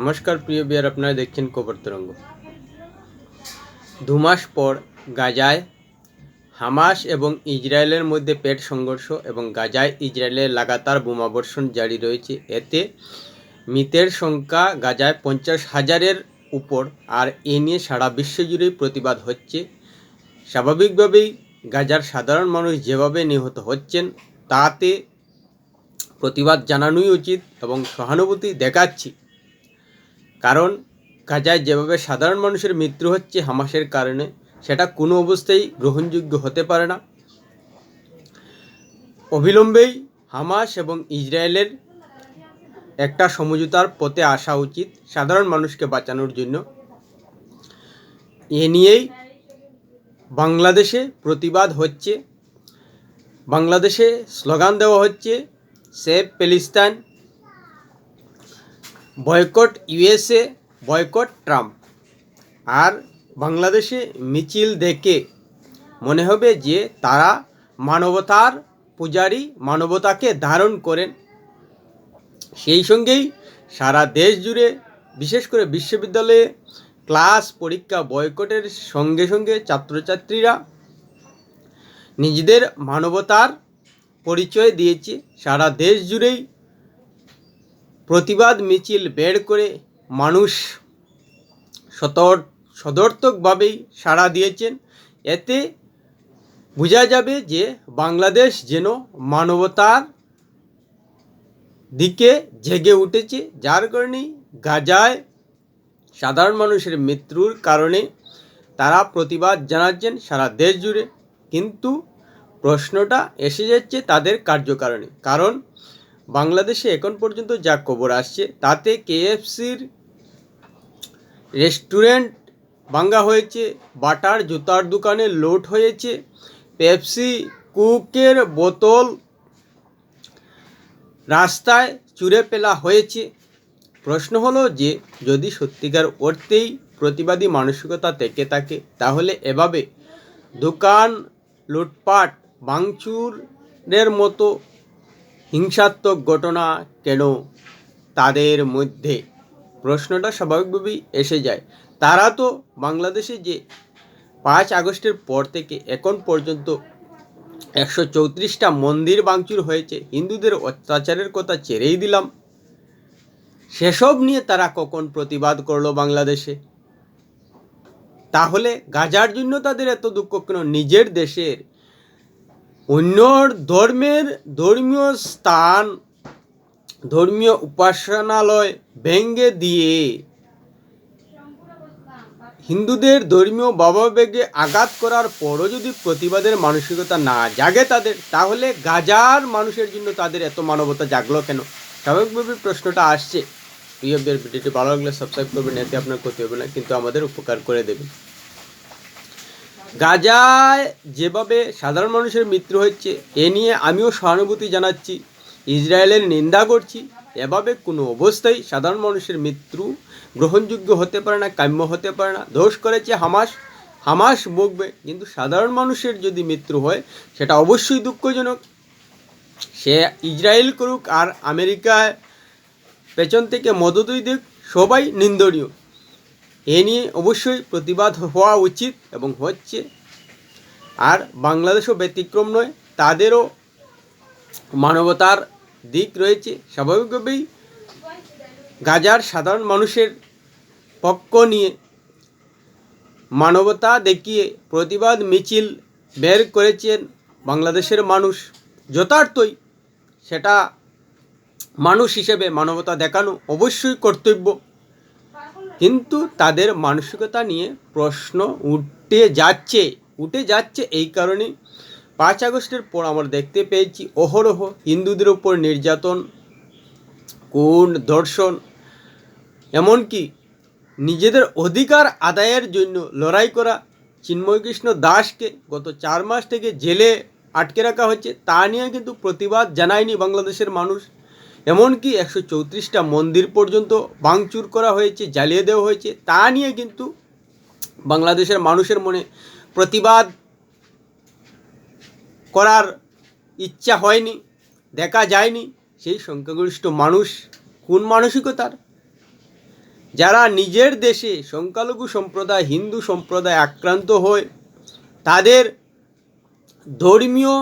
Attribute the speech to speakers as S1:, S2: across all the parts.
S1: নমস্কার, প্রিয় বিয়ার, আপনারা দেখছেন কবর তরঙ্গ। দু মাস পর গাজায় হামাস এবং ইসরায়েলের মধ্যে পেট সংঘর্ষ এবং গাজায় ইসরায়েলের লাগাতার বোমাবর্ষণ জারি রয়েছে। এতে মৃতের সংখ্যা গাজায় পঞ্চাশ হাজারের উপর, আর এ নিয়ে সারা বিশ্বজুড়েই প্রতিবাদ হচ্ছে। স্বাভাবিকভাবেই গাজার সাধারণ মানুষ যেভাবে নিহত হচ্ছেন, তাতে প্রতিবাদ জানানোই উচিত এবং সহানুভূতি দেখাচ্ছি। কারণ গাজায় যেভাবে সাধারণ মানুষের মৃত্যু হচ্ছে হামাসের কারণে, সেটা কোনো অবস্থায় গ্রহণযোগ্য হতে পারে না। অবিলম্বেই হামাস এবং ইসরায়েলের একটা সমঝোতার পথে আসা উচিত সাধারণ মানুষকে বাঁচানোর জন্য। এ নিয়েই বাংলাদেশে প্রতিবাদ হচ্ছে। বাংলাদেশে স্লোগান দেওয়া হচ্ছে, save Palestine boycott USA, boycott Trump. আর বাংলাদেশে মিছিল দেখে মনে হবে যে তারা মানবতার পূজারী, মানবতাকে ধারণ করেন। সেই সঙ্গেই সারা দেশ জুড়ে, বিশেষ করে বিশ্ববিদ্যালয়ে ক্লাস পরীক্ষা বয়কটের সঙ্গে সঙ্গে ছাত্রছাত্রীরা নিজেদের মানবতার পরিচয় দিয়েছে। সারা দেশ জুড়েই প্রতিবাদ মিছিল বের করে মানুষ সতর সদর্থকভাবেই সাড়া দিয়েছেন। এতে বোঝা যাবে যে বাংলাদেশ যেন মানবতার দিকে জেগে উঠেছে। যার কারণেই গাজায় সাধারণ মানুষের মৃত্যুর কারণে তারা প্রতিবাদ জানাচ্ছেন সারা দেশ জুড়ে। কিন্তু প্রশ্নটা এসে যাচ্ছে তাদের কার্যকারণে। কারণ বাংলাদেশে এখন পর্যন্ত যা খবর আসছে, তাতে কেএফসির রেস্টুরেন্ট ভাঙ্গা হয়েছে, বাটার জুতার দোকানে লোট হয়েছে, পেপসি কুকের বোতল রাস্তায় চুরে ফেলা হয়েছে। প্রশ্ন হলো যে, যদি সত্যিকার অর্থেই প্রতিবাদী মানসিকতা থেকে থাকে, তাহলে এভাবে দোকান লুটপাট, ভাঙচুরের মতো হিংসাত্মক ঘটনা কেন তাদের মধ্যে? প্রশ্নটা স্বাভাবিকভাবেই এসে যায়। তারা তো বাংলাদেশে যে পাঁচ আগস্টের পর থেকে এখন পর্যন্ত একশো চৌত্রিশটা মন্দির ভাঙচুর হয়েছে, হিন্দুদের অত্যাচারের কথা ছেড়েই দিলাম। সেসব নিয়ে তারা কখন প্রতিবাদ করল বাংলাদেশে? তাহলে গাজার জন্য তাদের এত দুঃখ কেন? নিজের দেশের অন্য ধর্মের ধর্মীয় স্থান, ধর্মীয় উপাসনালয় ভেঙ্গে দিয়ে হিন্দুদের ধর্মীয় ভাবাবেগে আঘাত করার পরও যদি প্রতিবাদের মানসিকতা না জাগে তাদের, তাহলে গাজার মানুষের জন্য তাদের এত মানবতা জাগলো কেন? স্বাভাবিকভাবে প্রশ্নটা আসছে। প্রিয় ভিডিওটি ভালো লাগলে সাবস্ক্রাইব করবেন, এতে আপনার ক্ষতি হবে না, কিন্তু আমাদের উপকার করে দেবেন গাজায় যেভাবে সাধারণ মানুষের মৃত্যু হচ্ছে এ নিয়ে আমিও সহানুভূতি জানাচ্ছি। ইসরায়েলের নিন্দা করছি। এভাবে কোনো অবস্থায় সাধারণ মানুষের মৃত্যু গ্রহণযোগ্য হতে পারে না, কাম্য হতে পারে না। দোষ করেছে হামাস। হামাস বকবে। কিন্তু সাধারণ মানুষের যদি মৃত্যু হয়, সেটা অবশ্যই দুঃখজনক। সে ইসরায়েল করুক আর আমেরিকায় পেছন থেকে মদতই দিক, সবাই নিন্দনীয়। এ নিয়ে অবশ্যই প্রতিবাদ হওয়া উচিত এবং হচ্ছে, আর বাংলাদেশও ব্যতিক্রম নয়, তাদেরও মানবতার দিক রয়েছে। স্বাভাবিকভাবেই গাজার সাধারণ মানুষের পক্ষ নিয়ে মানবতা দেখিয়ে প্রতিবাদ মিছিল বের করেছেন বাংলাদেশের মানুষ। যথার্থই সেটা মানুষ হিসেবে মানবতা দেখানো অবশ্যই কর্তব্য। কিন্তু তাদের মানসিকতা নিয়ে প্রশ্ন উঠে যাচ্ছে উঠে যাচ্ছে এই কারণে পাঁচ আগস্টের পর আমরা দেখতে পেয়েছি অহরহ হিন্দুদের উপর নির্যাতন, কোন ধর্ষণ, এমনকি নিজেদের অধিকার আদায়ের জন্য লড়াই করা। চিন্ময় কৃষ্ণ দাসকে গত চার মাস থেকে জেলে আটকে রাখা হচ্ছে, তা নিয়ে কিন্তু প্রতিবাদ জানায়নি বাংলাদেশের মানুষ। এমনকি একশো চৌত্রিশটা মন্দির পর্যন্ত ভাঙচুর করা হয়েছে, জ্বালিয়ে দেওয়া হয়েছে। তা নিয়ে কিন্তু বাংলাদেশের মানুষের মনে প্রতিবাদ করার ইচ্ছা হয়নি, দেখা যায়নি। সেই সংখ্যাগরিষ্ঠ মানুষ কোন মানসিকতার? যারা নিজের দেশে সংখ্যালঘু সম্প্রদায়, হিন্দু সম্প্রদায় আক্রান্ত হয়, তাদের ধর্মীয়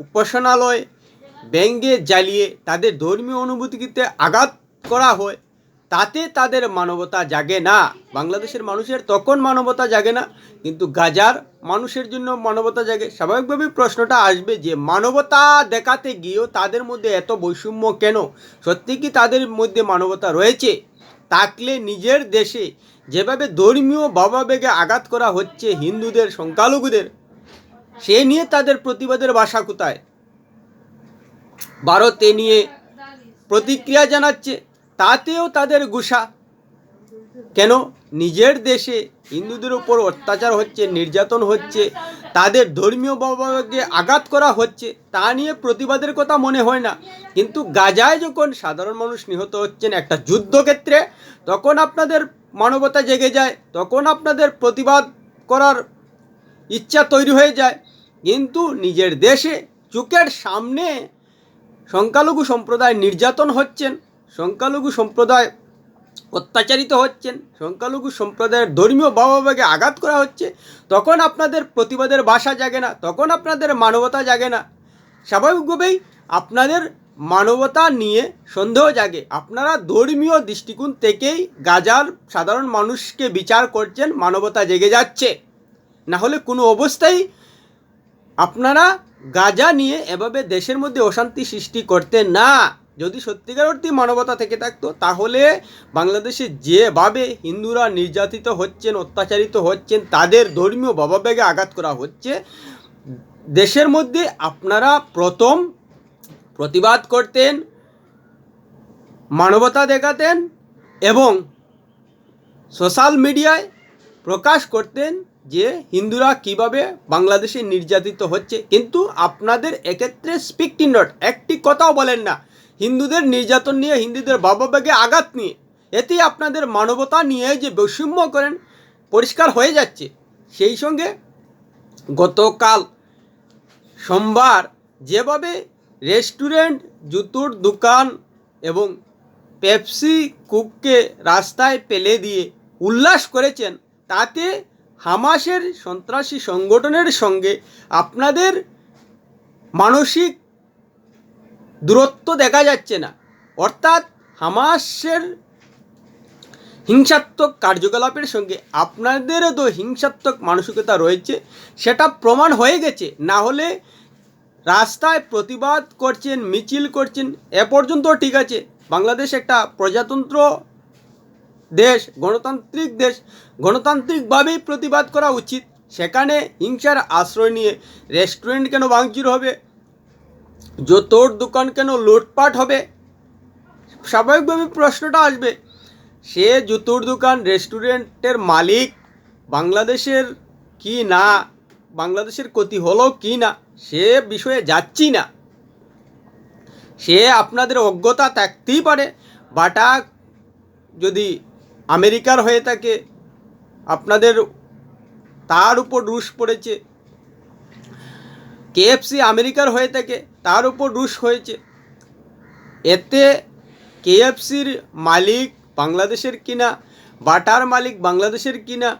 S1: উপাসনালয় ব্যঙ্গে জ্বালিয়ে তাদের ধর্মীয় অনুভূতিতে আঘাত করা হয়, তাতে তাদের মানবতা জাগে না। বাংলাদেশের মানুষের তখন মানবতা জাগে না, কিন্তু গাজার মানুষের জন্য মানবতা জাগে। স্বাভাবিকভাবেই প্রশ্নটা আসবে যে, মানবতা দেখাতে গিয়েও তাদের মধ্যে এত বৈষম্য কেন? সত্যি কি তাদের মধ্যে মানবতা রয়েছে? থাকলে নিজের দেশে যেভাবে ধর্মীয় ভাবাবেগে আঘাত করা হচ্ছে হিন্দুদের, সংখ্যালঘুদের, সে নিয়ে তাদের প্রতিবাদের ভাষা কোথায়? ভারতে নিয়ে প্রতিক্রিয়া জানাচ্ছে, তাতেও তাদের গুসা। কেন? নিজের দেশে হিন্দুদের উপর অত্যাচার হচ্ছে, নির্যাতন হচ্ছে, তাদের ধর্মীয় ভাবাবেগে আঘাত করা হচ্ছে, তা নিয়ে প্রতিবাদের কথা মনে হয় না। কিন্তু গাজায় যখন সাধারণ মানুষ নিহত হচ্ছেন একটা যুদ্ধক্ষেত্রে, তখন আপনাদের মানবতা জেগে যায়, তখন আপনাদের প্রতিবাদ করার ইচ্ছা তৈরি হয়ে যায়। কিন্তু নিজের দেশে চোখের সামনে সংখ্যালঘু সম্প্রদায় নির্যাতন হচ্ছেন, সংখ্যালঘু সম্প্রদায় অত্যাচারিত হচ্ছেন, সংখ্যালঘু সম্প্রদায়ের ধর্মীয় ভাবাবেগে আঘাত করা হচ্ছে, তখন আপনাদের প্রতিবাদের বাসা জাগে না, তখন আপনাদের মানবতা জাগে না। স্বাভাবিকভাবেই আপনাদের মানবতা নিয়ে সন্দেহ জাগে। আপনারা ধর্মীয় দৃষ্টিকোণ থেকেই গাজার সাধারণ মানুষকে বিচার করছেন, মানবতা জেগে যাচ্ছে। না হলে কোনো অবস্থায় আপনারা গাজা নিয়ে এভাবে দেশের মধ্যে অশান্তি সৃষ্টি করতেন না। যদি সত্যিকার অর্থে মানবতা থেকে থাকতো, তাহলে বাংলাদেশে যেভাবে হিন্দুরা নির্যাতিত হচ্ছেন, অত্যাচারিত হচ্ছেন, তাদের ধর্মীয় ভাবাবেগে আঘাত করা হচ্ছে, দেশের মধ্যে আপনারা প্রথম প্রতিবাদ করতেন, মানবতা দেখাতেন এবং সোশ্যাল মিডিয়ায় প্রকাশ করতেন যে হিন্দুরা কীভাবে বাংলাদেশে নির্যাতিত হচ্ছে, কিন্তু আপনাদের এক্ষেত্রে স্পিকটি নট একটি কথাও বলেন না। হিন্দুদের নির্যাতন নিয়ে, হিন্দুদের ভাবাবেগে আঘাত নিয়ে এতে আপনাদের মানবতা নিয়ে যে বৈষম্য করেন, পরিষ্কার হয়ে যাচ্ছে। সেই সঙ্গে গতকাল সোমবার যেভাবে রেস্টুরেন্ট, জুতোর দোকান এবং পেপসি কুককে রাস্তায় পেলে দিয়ে উল্লাস করেছেন, তাতে হামাসের সন্ত্রাসী সংগঠনের সঙ্গে আপনাদের মানসিক দূরত্ব দেখা যাচ্ছে না। অর্থাৎ হামাসের হিংসাত্মক কার্যকলাপের সঙ্গে আপনাদেরও তো হিংসাত্মক মানসিকতা রয়েছে, সেটা প্রমাণ হয়ে গেছে। না হলে রাস্তায় প্রতিবাদ করছেন, মিছিল করছেন, এ পর্যন্ত ঠিক আছে। বাংলাদেশ একটা প্রজাতন্ত্র দেশ, গণতান্ত্রিক দেশ, গণতান্ত্রিকভাবেই প্রতিবাদ করা উচিত। সেখানে হিংসার আশ্রয় নিয়ে রেস্টুরেন্ট কেন ভাঙচুর হবে? জুতোর দোকান কেন লুটপাট হবে? স্বাভাবিকভাবে প্রশ্নটা আসবে। সে জুতোর দোকান রেস্টুরেন্টের মালিক বাংলাদেশের কি না, বাংলাদেশের ক্ষতি হলো কি না, সে বিষয়ে যাচ্ছি না। সে আপনাদের অজ্ঞতা থাকতেই পারে বাটা যদি আমেরিকার হয়ে থাকে, আপনাদের তার উপর রুশ পড়েছে। কেএফসি আমেরিকার হয়ে থাকে, তার উপর রুশ হয়েছে। এতে কেএফসির মালিক বাংলাদেশের কিনা, বাটার মালিক বাংলাদেশের কিনা,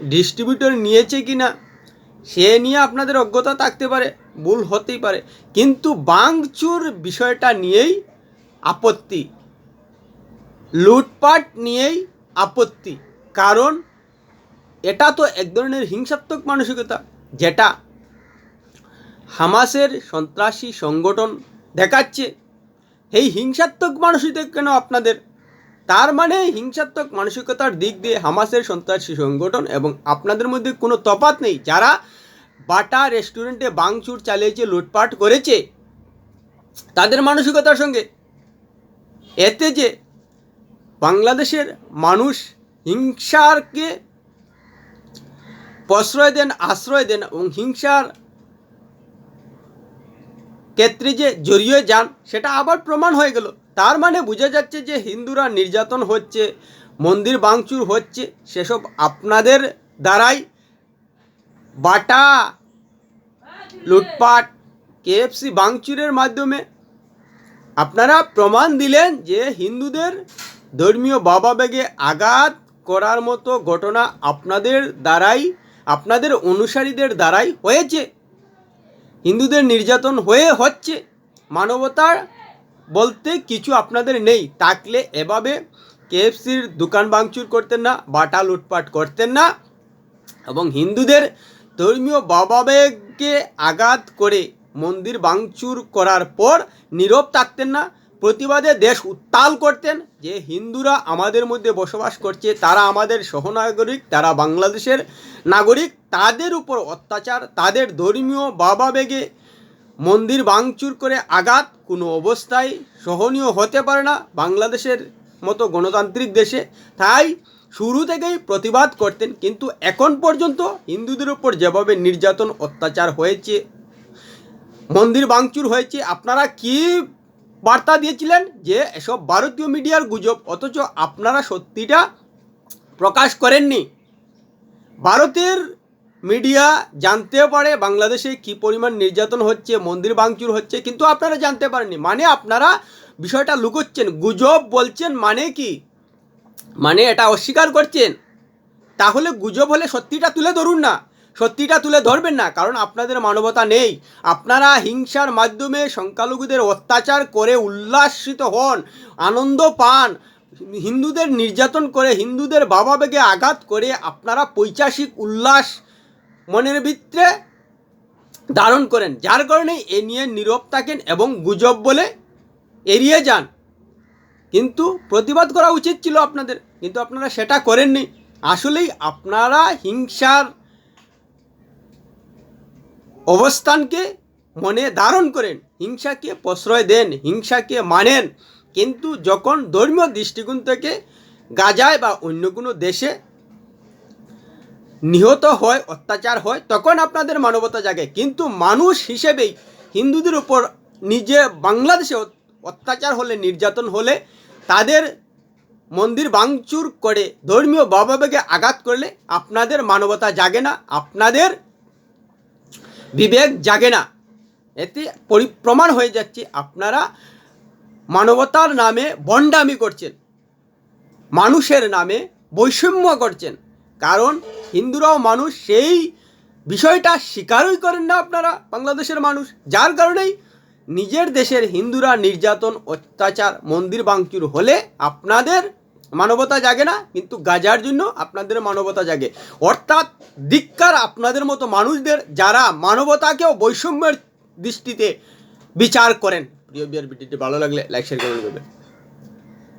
S1: ডিস্ট্রিবিউটর নিয়েছে কিনা, সে নিয়ে আপনাদের অজ্ঞতা থাকতে পারে, ভুল হতেই পারে। কিন্তু বাংচুর বিষয়টা নিয়েই আপত্তি। লুটপাট নিয়েই আপত্তি। কারণ এটা তো এক ধরনের হিংসাত্মক মানসিকতা, যেটা হামাসের সন্ত্রাসী সংগঠন দেখাচ্ছে। এই হিংসাত্মক মানসিকতা কেন আপনাদের? তার মানে হিংসাত্মক মানসিকতার দিক দিয়ে হামাসের সন্ত্রাসী সংগঠন এবং আপনাদের মধ্যে কোনো তফাৎ নেই। যারা বাটা রেস্টুরেন্টে বাংচুর চালিয়েছে, লুটপাট করেছে, তাদের মানসিকতার সঙ্গে, এতে যে বাংলাদেশের মানুষ হিংসারকে প্রশ্রয় দেন, আশ্রয় দেন এবং হিংসার ক্ষেত্রে যে জড়িয়ে যান, সেটা আবার প্রমাণ হয়ে গেল। তার মানে বোঝা যাচ্ছে যে হিন্দুরা নির্যাতন হচ্ছে, মন্দির ভাঙচুর হচ্ছে, সেসব আপনাদের দ্বারাই বাটা লুটপাট কেএফসি ভাঙচুরের মাধ্যমে। আপনারা প্রমাণ দিলেন যে হিন্দুদের ধর্মীয় বাবা ভাবাবেগে আঘাত করার মতো ঘটনা আপনাদের দ্বারাই, আপনাদের অনুসারীদের দ্বারাই হয়েছে। হিন্দুদের নির্যাতন হয়ে হচ্ছে। মানবতার বলতে কিছু আপনাদের নেই। থাকলে এভাবে কেএফসির দোকান ভাঙচুর করতেন না, বাটা লুটপাট করতেন না এবং হিন্দুদের ধর্মীয় ভাবাবেগকে আঘাত করে মন্দির ভাঙচুর করার পর নীরব থাকতেন না। প্রতিবাদে দেশ উত্তাল করতেন যে হিন্দুরা আমাদের মধ্যে বসবাস করছে, তারা আমাদের সহনাগরিক, তারা বাংলাদেশের নাগরিক, তাদের উপর অত্যাচার, তাদের ধর্মীয় বাবা বেগে মন্দির ভাঙচুর করে আঘাত কোনো অবস্থায় সহনীয় হতে পারে না বাংলাদেশের মতো গণতান্ত্রিক দেশে। তাই শুরু থেকেই প্রতিবাদ করতেন, কিন্তু এখন পর্যন্ত হিন্দুদের উপর যেভাবে নির্যাতন, অত্যাচার হয়েছে, মন্দির ভাঙচুর হয়েছে, আপনারা কি বার্তা দিয়েছিলেন যে এসব ভারতীয় মিডিয়ার গুজব, অথচ আপনারা সত্যিটা প্রকাশ করেননি। ভারতের মিডিয়া জানতে পারে বাংলাদেশে কি পরিমাণ নির্যাতন হচ্ছে, মন্দির ভাঙচুর হচ্ছে, কিন্তু আপনারা জানতে পারেননি। মানে আপনারা বিষয়টা লুকোচ্ছেন, গুজব বলছেন মানে কি? মানে এটা অস্বীকার করছেন। তাহলে গুজব হলে সত্যিটা তুলে ধরুন না। সত্যিটা তুলে ধরবেন না, কারণ আপনাদের মানবতা নেই। আপনারা হিংসার মাধ্যমে সংখ্যালঘুদের অত্যাচার করে উল্লাসিত হন, আনন্দ পান, হিন্দুদের নির্যাতন করে, হিন্দুদের ভাবাবেগে আঘাত করে আপনারা পৈচাসিক উল্লাস মনের ভিতরে ধারণ করেন। যার কারণে এ নিয়ে নীরব থাকেন এবং গুজব বলে এড়িয়ে যান। কিন্তু প্রতিবাদ করা উচিত ছিল আপনাদের, কিন্তু আপনারা সেটা করেননি। আসলেই আপনারা হিংসার অবস্থানকে মনে ধারণ করেন, হিংসাকে প্রশ্রয় দেন, হিংসাকে মানেন। কিন্তু যখন ধর্মীয় দৃষ্টিকোণ থেকে গাজায় বা অন্য কোনো দেশে নিহত হয়, অত্যাচার হয়, তখন আপনাদের মানবতা জাগে। কিন্তু মানুষ হিসেবেই হিন্দুদের উপর নিজে বাংলাদেশে অত- অত্যাচার হলে, নির্যাতন হলে তাদের মন্দির ভাঙচুর করে, ধর্মীয় ভাবাবেগে আঘাত করলে আপনাদের মানবতা জাগে না। আপনাদের বিবেক জাগে না। এতে পরি প্রমাণ হয়ে যাচ্ছে আপনারা মানবতার নামে বন্ডামি করছেন। মানুষের নামে বৈষম্য করছেন। কারণ হিন্দুরাও মানুষ, সেই বিষয়টা স্বীকারই করেন না আপনারা বাংলাদেশের মানুষ। যার কারণেই নিজের দেশের হিন্দুরা নির্যাতন, অত্যাচার, মন্দির ভাঙচুর হলে আপনাদের মানবতা জাগে না, কিন্তু গাজার জন্য আপনাদের মানবতা জাগে। অর্থাৎ দিককার আপনাদের মতো মানুষদের যারা মানবতাকেও বৈষম্যের দৃষ্টিতে বিচার করেন। প্রিয় ভিডিওটি ভালো লাগলে লাইক শেয়ার করে করবেন।